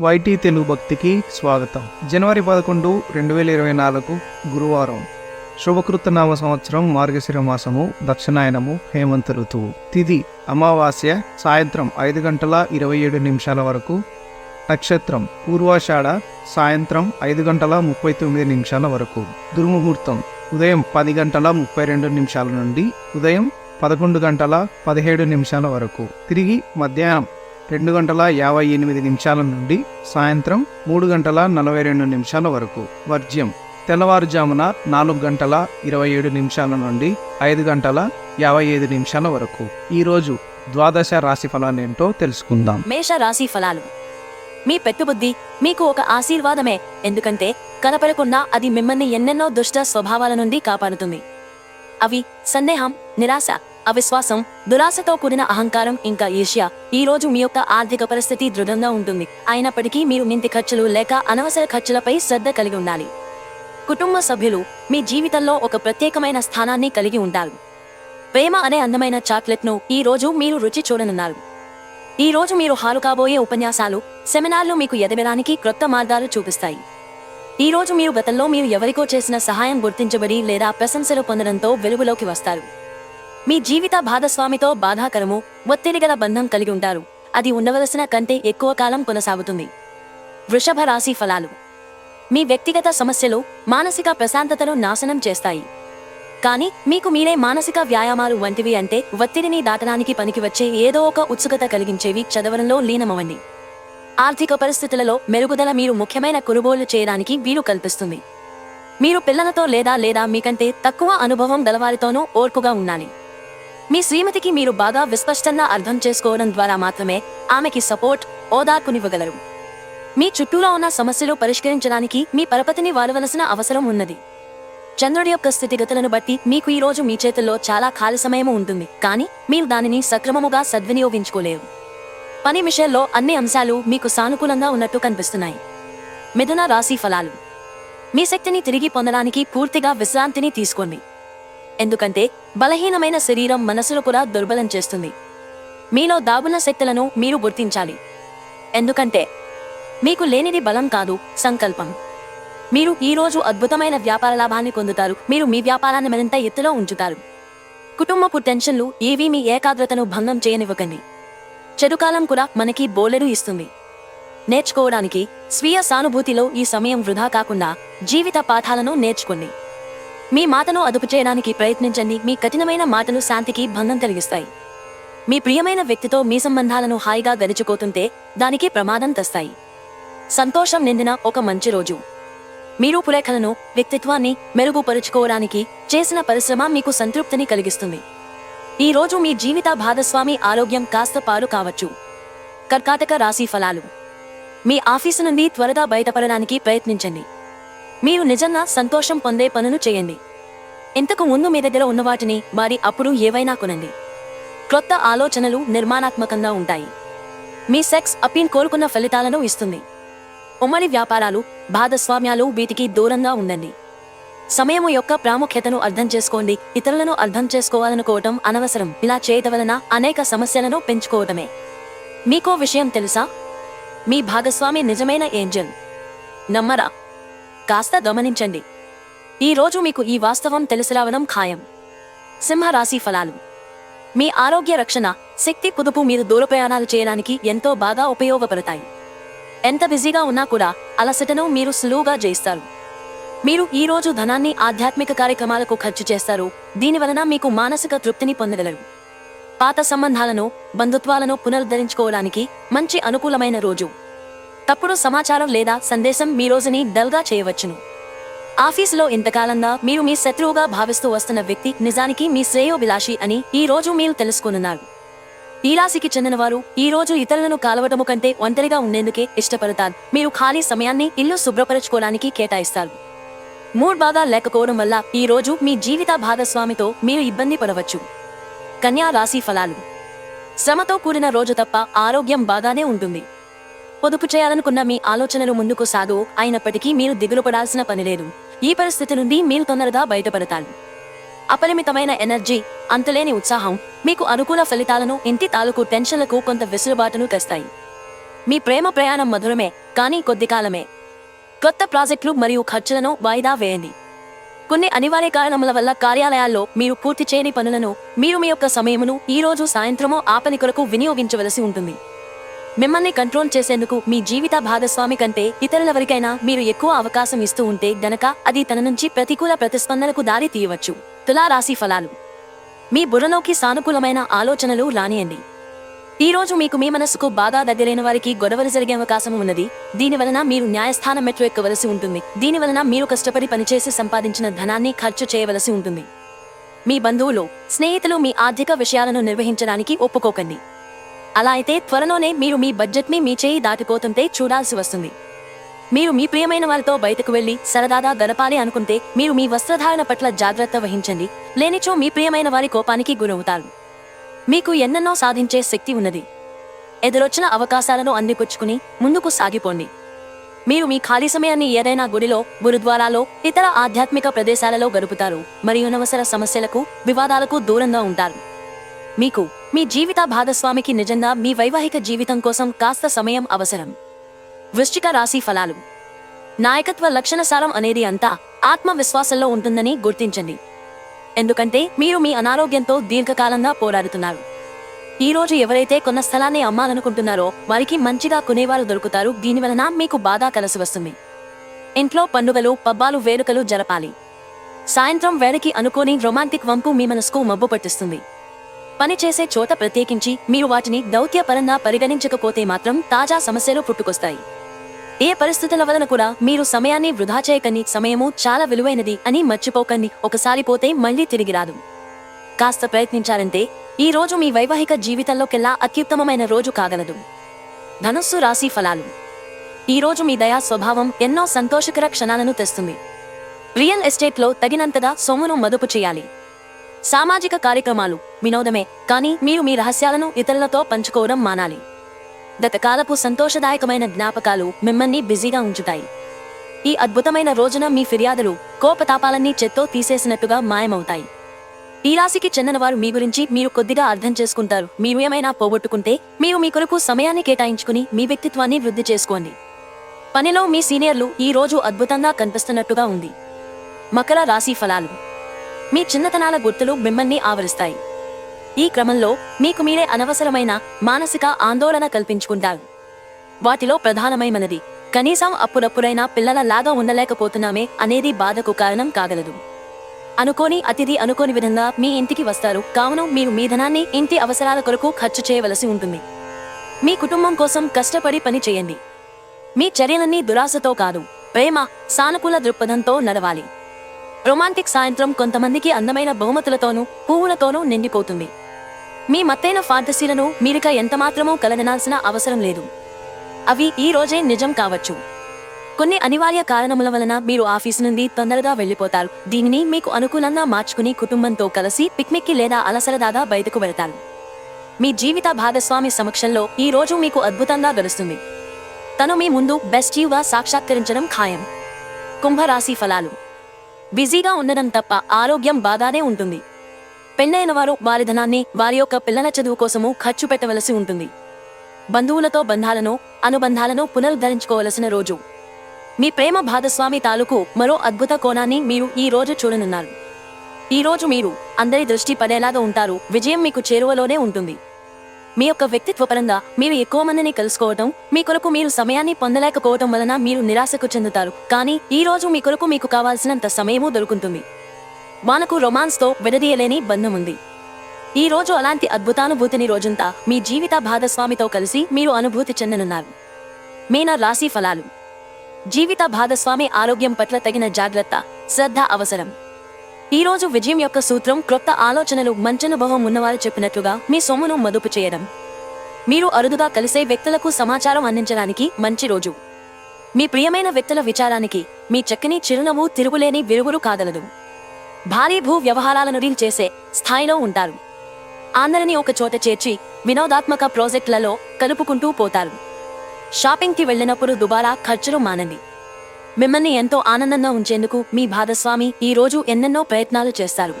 YT Telugu భక్తికి స్వాగతం. జనవరి పదకొండు రెండు వేల ఇరవై నాలుగు గురువారం. శుభకృత నామ సంవత్సరం మార్గశిర మాసము దక్షిణాయనము హేమంత ఋతువు. తిది అమావాస్య సాయంత్రం ఐదు గంటల ఇరవై ఏడు నిమిషాల వరకు. నక్షత్రం పూర్వాషాఢ సాయంత్రం ఐదు గంటల ముప్పై తొమ్మిది నిమిషాల వరకు. దుర్ముహూర్తం ఉదయం పది గంటల ముప్పై రెండు నిమిషాల నుండి ఉదయం పదకొండు గంటల పదిహేడు నిమిషాల వరకు. తిరిగి మధ్యాహ్నం రెండు గంటల యాభై ఎనిమిది నిమిషాల నుండి సాయంత్రం మూడు గంటల నలభై రెండు నిమిషాల వరకు. వర్జ్యం. తెల్లవారుజామున నాలుగు గంటల ఇరవై ఏడు నిమిషాల నుండి ఐదు గంటల యాభై ఐదు నిమిషాల వరకు. ఈరోజు ద్వాదశ రాశి ఫలాలేంటో తెలుసుకుందాం. మేష రాశి ఫలాలు. మీ పెట్టుబుద్ధి మీకు ఒక ఆశీర్వాదమే. ఎందుకంటే కనపడకుండా అది మిమ్మల్ని ఎన్నెన్నో దుష్ట స్వభావాల నుండి కాపాడుతుంది. అవి సందేహం నిరాశ అవిశ్వాసం దురాశతో కూడిన అహంకారం ఇంకా ఈర్ష్య. ఈ రోజు మీ యొక్క ఆర్థిక పరిస్థితి దృఢంగా ఉంటుంది. అయినప్పటికీ మీరు మింతి ఖర్చులు లేక అనవసర ఖర్చులపై శ్రద్ధ కలిగి ఉండాలి. కుటుంబ సభ్యులు మీ జీవితంలో ఒక ప్రత్యేకమైన స్థానాన్ని కలిగి ఉంటారు ప్రేమ అనే అందమైన చాక్లెట్ను ఈ రోజు మీరు రుచి చూడనున్నారు. ఈ రోజు మీరు హాలు కాబోయే ఉపన్యాసాలు సెమినార్లు మీకు ఎదగడానికి క్రొత్త మార్గాలు చూపిస్తాయి. ఈ రోజు మీరు గతంలో మీరు ఎవరికో చేసిన సహాయం గుర్తించబడి లేదా ప్రశంసలు పొందడంతో వెలుగులోకి వస్తారు. మీ జీవిత భాగస్వామితో బాధాకరము ఒత్తిడి గల బంధం కలిగి ఉంటారు. అది ఉండవలసిన కంటే ఎక్కువ కాలం కొనసాగుతుంది. వృషభ రాశి ఫలాలు. మీ వ్యక్తిగత సమస్యలు మానసిక ప్రశాంతతను నాశనం చేస్తాయి. కానీ మీకు మీరే మానసిక వ్యాయామాలు వంటివి అంటే ఒత్తిడిని దాటడానికి పనికి వచ్చే ఏదో ఒక ఉత్సుకత కలిగించేవి చదవడంలో లీనమవండి ఆర్థిక పరిస్థితులలో మెరుగుదల మీరు ముఖ్యమైన కొనుగోలు చేయడానికి వీలు కల్పిస్తుంది. మీరు పిల్లలతో లేదా లేదా మీకంటే తక్కువ అనుభవం గలవారితోనూ ఓర్పుగా ఉండాలి. మీ శ్రీమతికి మీరు బాగా విస్పష్టంగా అర్థం చేసుకోవడం ద్వారా మాత్రమే ఆమెకి సపోర్ట్ ఓదార్పునివ్వగలరు. మీ చుట్టూలో ఉన్న సమస్యలు పరిష్కరించడానికి మీ పరపతిని వాడవలసిన అవసరం ఉన్నది. చంద్రుడి యొక్క స్థితిగతులను బట్టి మీకు ఈ రోజు మీ చేతుల్లో చాలా ఖాళీ సమయం ఉంటుంది కానీ మీరు దానిని సక్రమముగా సద్వినియోగించుకోలేరు. పని విషయంలో అన్ని అంశాలు మీకు సానుకూలంగా ఉన్నట్టు కనిపిస్తున్నాయి. మిథున రాశి ఫలాలు. మీ శక్తిని తిరిగి పొందడానికి పూర్తిగా విశ్రాంతిని తీసుకోండి. ఎందుకంటే బలహీనమైన శరీరం మనసును కూడా దుర్బలం చేస్తుంది. మీలో దాగున్న శక్తులను మీరు గుర్తించాలి. ఎందుకంటే మీకు లేనిది బలం కాదు సంకల్పం. మీరు ఈ రోజు అద్భుతమైన వ్యాపార లాభాన్ని పొందుతారు. మీరు మీ వ్యాపారాన్ని మరింత ఎత్తులో ఉంచుతారు. కుటుంబపు టెన్షన్లు ఏవీ మీ ఏకాగ్రతను భంగం చేయనివ్వకండి. చెడుకాలం కూడా మనకి బోలెడు ఇస్తుంది. నేర్చుకోవడానికి స్వీయ సానుభూతిలో ఈ సమయం వృధా కాకుండా జీవిత పాఠాలను నేర్చుకోండి. మీ మాటను అదుపు చేయడానికి ప్రయత్నించండి. మీ కఠినమైన మాటలు శాంతికి భంగం కలిగిస్తాయి. మీ ప్రియమైన వ్యక్తితో మీ సంబంధాలను హాయిగా గడిచిపోతుంటే దానికి ప్రమాదం తెస్తాయి. సంతోషం నిండిన ఒక మంచి రోజు. మీరు పులేఖలను వ్యక్తిత్వాన్ని మెరుగుపరుచుకోవడానికి చేసిన పరిశ్రమ మీకు సంతృప్తిని కలిగిస్తుంది. ఈ రోజు మీ జీవిత భాగస్వామి ఆరోగ్యం కాస్త పాలు కావచ్చు. కర్కాటక రాశి ఫలాలు. మీ ఆఫీసు నుండి త్వరగా బయటపడడానికి ప్రయత్నించండి. మీరు నిజంగా సంతోషం పొందే పనులు చేయండి. ఇంతకు ముందు మీ దగ్గర ఉన్న వాటిని వారి అప్పుడు ఏవైనా కొనండి. క్రొత్త ఆలోచనలు నిర్మాణాత్మకంగా ఉంటాయి. మీ సెక్స్ అపీన్ కోరుకున్న ఫలితాలను ఇస్తుంది. ఉమ్మడి వ్యాపారాలు భాగస్వామ్యాలు వీటికి దూరంగా ఉండండి. సమయము యొక్క ప్రాముఖ్యతను అర్థం చేసుకోండి. ఇతరులను అర్థం చేసుకోవాలనుకోవటం అనవసరం. ఇలా చేయటం వలన అనేక సమస్యలను పెంచుకోవటమే. మీకో విషయం తెలుసా? మీ భాగస్వామి నిజమైన ఏంజల్. నమ్మరా? కాస్త గమనించండి. ఈ రోజు మీకు ఈ వాస్తవం తెలుసురావడం ఖాయం. సింహరాశి ఫలాలు. మీ ఆరోగ్య రక్షణ శక్తి కుదుపు మీరు దూరప్రయాణాలు చేయడానికి ఎంతో బాగా ఉపయోగపడతాయి. ఎంత బిజీగా ఉన్నా కూడా అలసటను మీరు సులువుగా జయిస్తారు. మీరు ఈ రోజు ధనాన్ని ఆధ్యాత్మిక కార్యక్రమాలకు ఖర్చు చేస్తారు. దీనివలన మీకు మానసిక తృప్తిని పొందగలరు. పాత సంబంధాలను బంధుత్వాలను పునరుద్ధరించుకోవడానికి మంచి అనుకూలమైన రోజు. తప్పుడు సమాచారం లేదా సందేశం మీ రోజుని డల్గా చేయవచ్చును. ఆఫీసులో ఇంతకాలంగా మీరు మీ శత్రువుగా భావిస్తూ వస్తున్న వ్యక్తి నిజానికి మీ శ్రేయోభిలాషి అని ఈ రోజు మీరు తెలుసుకున్నారు ఈ రాశికి చెందినవారు ఈ రోజు ఇతరులను కాలవటము కంటే ఒంటరిగా ఉండేందుకే ఇష్టపడతారు. మీరు ఖాళీ సమయాన్ని ఇల్లు శుభ్రపరచుకోవడానికి కేటాయిస్తారు. మూడ్ బాగా లేకపోవడం వల్ల ఈ రోజు మీ జీవిత భాగస్వామితో మీరు ఇబ్బంది పడవచ్చు. కన్యా రాశి ఫలాలు. శ్రమతో కూడిన రోజు తప్ప ఆరోగ్యం బాగానే ఉంటుంది. పొదుపు చేయాలనుకున్న మీ ఆలోచనలు ముందుకు సాగు. అయినప్పటికీ మీరు దిగులు పడాల్సిన పని లేదు. ఈ పరిస్థితి నుండి మీరు తొందరగా బయటపడతారు. అపరిమితమైన ఎనర్జీ అంతలేని ఉత్సాహం మీకు అనుకూల ఫలితాలను ఇంటి తాలూకు టెన్షన్లకు కొంత వెసులుబాటును తెస్తాయి. మీ ప్రేమ ప్రయాణం మధురమే కానీ కొద్ది కాలమే. కొత్త ప్రాజెక్టులు మరియు ఖర్చులను వాయిదా వేయండి. కొన్ని అనివార్య కారణముల వల్ల కార్యాలయాల్లో మీరు పూర్తి చేయని పనులను మీరు మీ యొక్క సమయమును ఈ రోజు సాయంత్రమో ఆపని కొరకు వినియోగించవలసి ఉంటుంది. మిమ్మల్ని కంట్రోల్ చేసేందుకు మీ జీవిత భాగస్వామి కంటే ఇతరులెవరికైనా మీరు ఎక్కువ అవకాశం ఇస్తూ ఉంటే గనక అది తన నుంచి ప్రతికూల ప్రతిస్పందనకు దారి తీయవచ్చు. తులారాశి ఫలాలు. మీ బుర్రలోకి సానుకూలమైన ఆలోచనలు రానియండి. ఈ రోజు మీకు మీ మనసుకు బాగా దగ్గరైన వారికి గొడవలు జరిగే అవకాశం ఉన్నది. దీని వలన మీరు న్యాయస్థానం మెట్లు ఎక్కవలసి ఉంటుంది. దీని వలన మీరు కష్టపడి పనిచేసి సంపాదించిన ధనాన్ని ఖర్చు చేయవలసి ఉంటుంది. మీ బంధువులు స్నేహితులు మీ ఆర్థిక విషయాలను నిర్వహించడానికి ఒప్పుకోకండి. అలా అయితే త్వరలోనే మీరు మీ బడ్జెట్ని మీ చేయి దాటిపోతుంటే చూడాల్సి వస్తుంది. మీరు మీ ప్రియమైన వారితో బయటకు వెళ్ళి సరదాగా గడపాలి అనుకుంటే మీరు మీ వస్త్రధారణ పట్ల జాగ్రత్త వహించండి. లేనిచో మీ ప్రియమైన వారి కోపానికి గురవుతారు. మీకు ఎన్నెన్నో సాధించే శక్తి ఉన్నది. ఎదురొచ్చిన అవకాశాలను అందిపుచ్చుకుని ముందుకు సాగిపోండి. మీరు మీ ఖాళీ సమయాన్ని ఏదైనా గుడిలో గురుద్వారాలో ఇతర ఆధ్యాత్మిక ప్రదేశాలలో గడుపుతారు. మరియు అనవసర సమస్యలకు వివాదాలకు దూరంగా ఉంటారు. మీకు మీ జీవిత భాగస్వామికి నిజంగా మీ వైవాహిక జీవితం కోసం కాస్త సమయం అవసరం. వృశ్చిక రాశి ఫలాలు. నాయకత్వ లక్షణ సారం అనేది అంతా ఆత్మవిశ్వాసంలో ఉంటుందని గుర్తించండి. ఎందుకంటే మీరు మీ అనారోగ్యంతో దీర్ఘకాలంగా పోరాడుతున్నారు. ఈ రోజు ఎవరైతే కొన్న స్థలాన్ని అమ్మాలనుకుంటున్నారో వారికి మంచిగా కొనేవారు దొరుకుతారు. దీని వలన మీకు బాగా కలిసి వస్తుంది. ఇంట్లో పండుగలు పబ్బాలు వేడుకలు జరపాలి. సాయంత్రం వేళకి అనుకోని రొమాంటిక్ వంపు మీ మనసుకు మబ్బు పట్టిస్తుంది. పని చేసే చోట ప్రత్యేకించి మీరు వాటిని దౌత్యపరంగా పరిగణించకపోతే మాత్రం తాజా సమస్యలు పుట్టుకొస్తాయి. ఏ పరిస్థితుల వలన కూడా మీరు సమయాన్ని వృధా చేయకండి సమయము చాలా విలువైనది అని మర్చిపోకండి ఒకసారి పోతే మళ్ళీ తిరిగి రాదు. కాస్త ప్రయత్నించారంటే ఈ రోజు మీ వైవాహిక జీవితంలోకెల్లా అత్యుత్తమమైన రోజు కాగలదు. ధనుస్సు రాశి ఫలాలు. ఈ రోజు మీ దయా స్వభావం ఎన్నో సంతోషకర క్షణాలను తెస్తుంది. రియల్ ఎస్టేట్లో తగినంతగా సొమ్మును మదుపు చేయాలి. సామాజిక కార్యక్రమాలు వినోదమే కానీ మీరు మీ రహస్యాలను ఇతరులతో పంచుకోవడం మానాలి. గతకాలపు సంతోషదాయకమైన జ్ఞాపకాలు మిమ్మల్ని బిజీగా ఉంచుతాయి. ఈ అద్భుతమైన రోజున మీ ఫిర్యాదులు కోపతాపాలన్నీ చెత్తో తీసేసినట్టుగా మాయమవుతాయి. ఈ రాశికి చెందినవారు మీ గురించి మీరు కొద్దిగా అర్థం చేసుకుంటారు. మీరు ఏమైనా పోగొట్టుకుంటే మీరు మీ కొరకు సమయాన్ని కేటాయించుకుని మీ వ్యక్తిత్వాన్ని వృద్ధి చేసుకోండి. పనిలో మీ సీనియర్లు ఈ రోజు అద్భుతంగా కనిపిస్తున్నట్టుగా ఉంది. మకర రాశి ఫలాలు. మీ చిన్నతనాల గుర్తులు మిమ్మల్ని ఆవరిస్తాయి. ఈ క్రమంలో మీకు మీరే అనవసరమైన మానసిక ఆందోళన కల్పించుకుంటారు. వాటిలో ప్రధానమైనది కనీసం అప్పుడప్పుడైనా పిల్లల లాగా ఉండలేకపోతున్నామే అనేది బాధకు కారణం కాగలదు. అనుకోని అతిథి అనుకోని విధంగా మీ ఇంటికి వస్తారు కావున మీరు మీ ధనాన్ని ఇంటి అవసరాల కొరకు ఖర్చు చేయవలసి ఉంటుంది. మీ కుటుంబం కోసం కష్టపడి పని చేయండి. మీ చర్యలన్నీ దురాశతో కాదు ప్రేమ సానుకూల దృక్పథంతో నడవాలి. రొమాంటిక్ సాయంత్రం కొంతమందికి అందమైన బహుమతులతోనూ పువ్వులతోనూ నిండిపోతుంది. మీ మత్తైన ఫాంటసీలను మీరిక ఎంతమాత్రమో కలగనాల్సిన అవసరం లేదు. అవి ఈ రోజే నిజం కావచ్చు. కొన్ని అనివార్య కారణముల వలన మీరు ఆఫీసు నుండి తొందరగా వెళ్ళిపోతారు. దీనిని మీకు అనుకూలంగా మార్చుకుని కుటుంబంతో కలిసి పిక్నిక్కి లేదా అలసరదాగా బయటకు వెళతారు. మీ జీవిత భాగస్వామి సమక్షంలో ఈ రోజు మీకు అద్భుతంగా గడుస్తుంది. తను మీ ముందు బెస్ట్ యూగా సాక్షాత్కరించడం ఖాయం. కుంభరాశి ఫలాలు. బిజీగా ఉండడం తప్ప ఆరోగ్యం బాగానే ఉంటుంది. పెళ్ళైన వారు వారి ధనాన్ని వారి యొక్క పిల్లల చదువు కోసము ఖర్చు పెట్టవలసి ఉంటుంది. బంధువులతో బంధాలను అనుబంధాలను పునరుద్ధరించుకోవలసిన రోజు. మీ ప్రేమ భాగస్వామి తాలూకు మరో అద్భుత కోణాన్ని మీరు ఈ రోజు చూడనున్నారు. ఈ రోజు మీరు అందరి దృష్టి పడేలాగా ఉంటారు. విజయం మీకు చేరువలోనే ఉంటుంది. మీ యొక్క వ్యక్తిత్వపరంగా మీరు ఎక్కువ మందిని కలుసుకోవటం మీ కొరకు మీరు సమయాన్ని పొందలేకపోవటం వలన మీరు నిరాశకు చెందుతారు. కానీ ఈ రోజు మీ కొరకు మీకు కావాల్సినంత సమయము దొరుకుతుంది. మనకు రొమాన్స్తో విడదీయలేని బంధం ఉంది. ఈ రోజు అలాంటి అద్భుతానుభూతిని రోజంతా మీ జీవిత భాగస్వామితో కలిసి మీరు అనుభూతి చెందనున్నారు. మీన రాశి ఫలాలు. జీవిత భాగస్వామి ఆరోగ్యం పట్ల తగిన జాగ్రత్త శ్రద్ధ అవసరం. ఈ రోజు విజయం యొక్క సూత్రం క్రొత్త ఆలోచనలు మంచనుభవం ఉన్నవారు చెప్పినట్లుగా మీ సొమ్మును మదుపు చేయడం. మీరు అరుదుగా కలిసే వ్యక్తులకు సమాచారం అందించడానికి మంచి రోజు. మీ ప్రియమైన వ్యక్తుల విచారానికి మీ చక్కని చిరునవ్వు తిరుగులేని విరుగురు కాగలదు భారీ భూ వ్యవహారాలను డీల్ చేసే స్థాయిలో ఉంటారు. అందరినీ ఒక చోట చేర్చి వినోదాత్మక ప్రాజెక్టులలో కలుపుకుంటూ పోతారు. షాపింగ్కి వెళ్ళినప్పుడు దుబారా ఖర్చులు మానండి మిమ్మల్ని ఎంతో ఆనందంగా ఉంచేందుకు మీ భాగస్వామి ఈ రోజు ఎన్నెన్నో ప్రయత్నాలు చేస్తారు.